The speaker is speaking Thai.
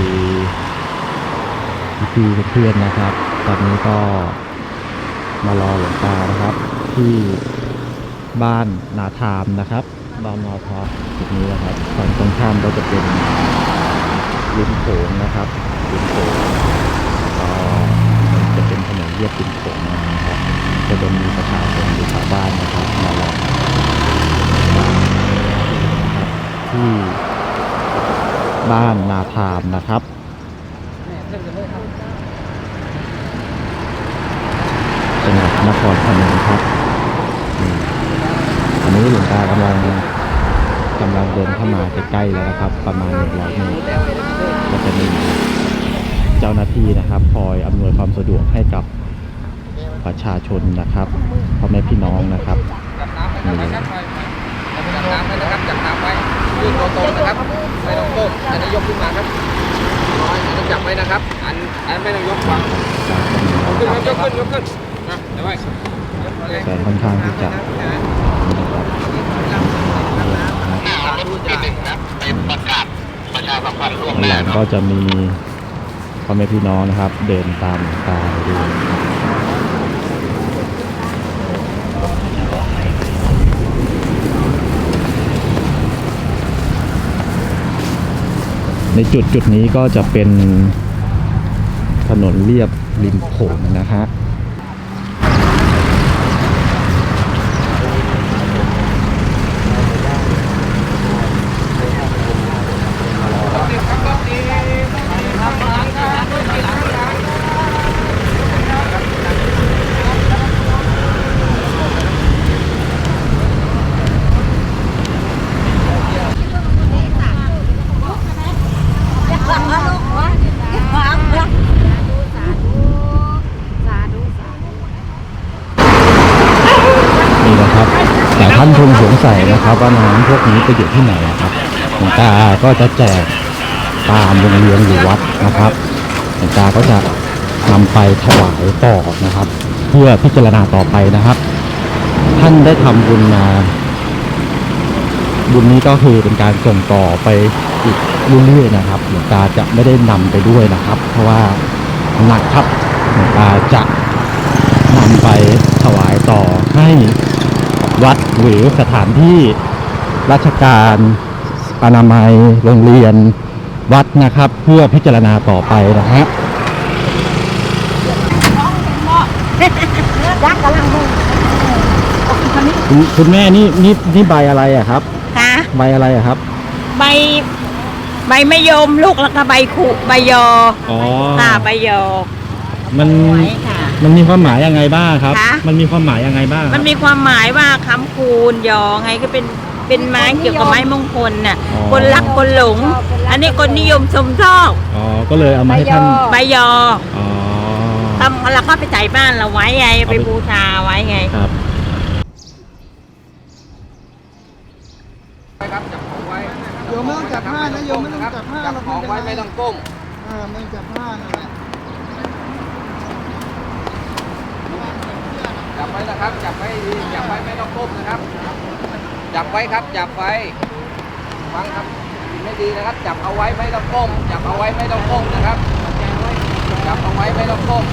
ดีพี่เพื่อนๆนะครับ ตอนนี้ก็มารอหลวงตานะครับ ที่บ้านนาทามนะครับบ้านนาทามจุดนี้นะครับฝั่งตรงข้ามก็จะเป็นริมโขงนะครับริมโขงก็จะเป็นถนนเรียบริมโขงนะครับก็จะมีประชาชนหรือชาวบ้านนะครับมารอนะครับที่ บ้านนาทามนะครับ จังหวัดนครพนมครับ อันนี้หลวงตากำลังกำลังเดินเข้ามาใกล้ๆแล้วนะครับ ประมาณหนึ่งร้อยเมตรก็จะมีเจ้าหน้าที่นะครับ คอยอำนวยความสะดวกให้กับประชาชนนะครับพ่อแม่พี่น้องนะครับ ยืนตัวตรงนะครับ ไม่ต้องก้มอันนี้ยกขึ้นมาครับน้อยอันนี้จับไว้นะครับ อันอันไม่ต้องยกวางยกขึ้นครับยกขึ้นยกขึ้นนะเดี๋ยวไว้แต่ค่อนข้างที่จะที่หนึ่งนะเป็นประกาศประชาสัมพันธ์ล่วงข้างหหน้าลังเนาะก็จะมีพ่อแม่พี่น้องนะครับ เดินตามหลวงตาไปดู ในจุดจุดนี้ก็จะเป็นถนนเรียบริมโขงนะฮะ นี่นะครับแต่ท่านคงสงสัยนะครับว่าน้ำพวกนี้ไปอยู่ที่ไหนนะครับหลวงตาก็จะแจกตามโรงเรียนหรือวัดนะครับหลวงตาก็จะนำไปถวายต่อนะครับ เพื่อพิจารณาต่อไปนะครับ ท่านได้ทำบุญมาบุญนี้ก็คือเป็นการส่งต่อไปอีกเรื่อยๆนะครับหลวงตาจะไม่ได้นำไปด้วยนะครับ เพราะว่าหนักครับหลวงตาจะนำไปถวายต่อให้ วัดหรือสถานที่ราชการอนามัยโรงเรียนวัดนะครับ เพื่อพิจารณาต่อไปนะฮะยักษ์กำลังดูคุณคุณแม่นี่นี่นี่ใบอะไรอะครับฮะใบอะไรอะครับ ใบ ใบมะยมลูกแล้วก็ใบขุใบยออ๋อค่ะใบยอมันไว้ค่ะ มันมีความหมายยังไงบ้างครับ คะ มันมีความหมายยังไงบ้างคมัรันบ มีความหมายว่าคำคูณยอไงก็เป็นเป็นไม้เกี่ยวกับไม้มงคลน่ะอ๋อ คนรักคนหลง อันนี้คนนิยมชมชอบอ๋อ ก็เลยเอามาให้ท่าน ใบยออ๋อ ทำเราก็ไปใส่บ้านเราไว้ไงเอาไป ไปบูชาไว้ไง ครับครับจับของไว้โยมไม่ต้องจับผ้านะโยมไม่ต้องจับผ้าจับเราของไว้ไม่ต้องก้มอ่าไม่ต้องจับผ้านั่นแหละ จับไว้ นะครับ จับไว้ดีจับไว้ไม่ต้องก้มนะครับ จับไว้ครับ จับไว้ฟังครับไม่ดีนะครับ จับเอาไว้ไม่ต้องก้ม จับเอาไว้ไม่ต้องก้มนะครับ จับเอาไว้ไม่ต้องก้ม